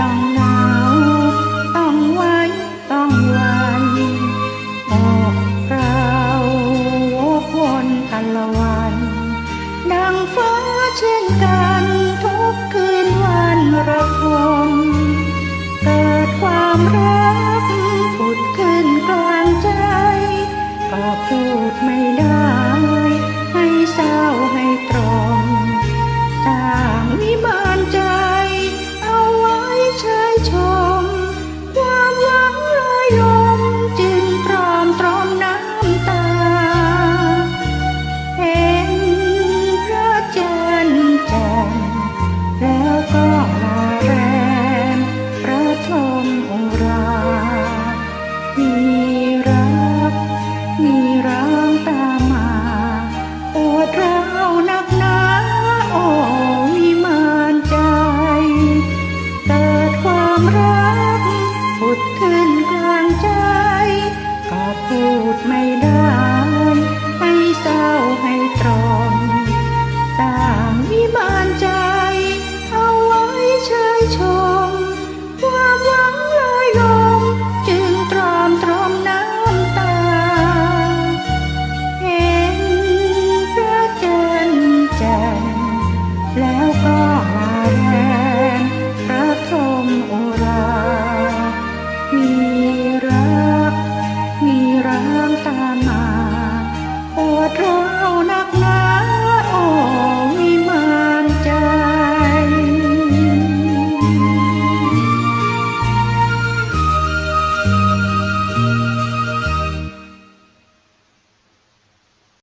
ต้องหนาวต้องไว้ต้องวันบอกเราวกวนกันละวัน ดังฟ้าเช่นกันทุกคืนวันระทมเกิดความรัก พูด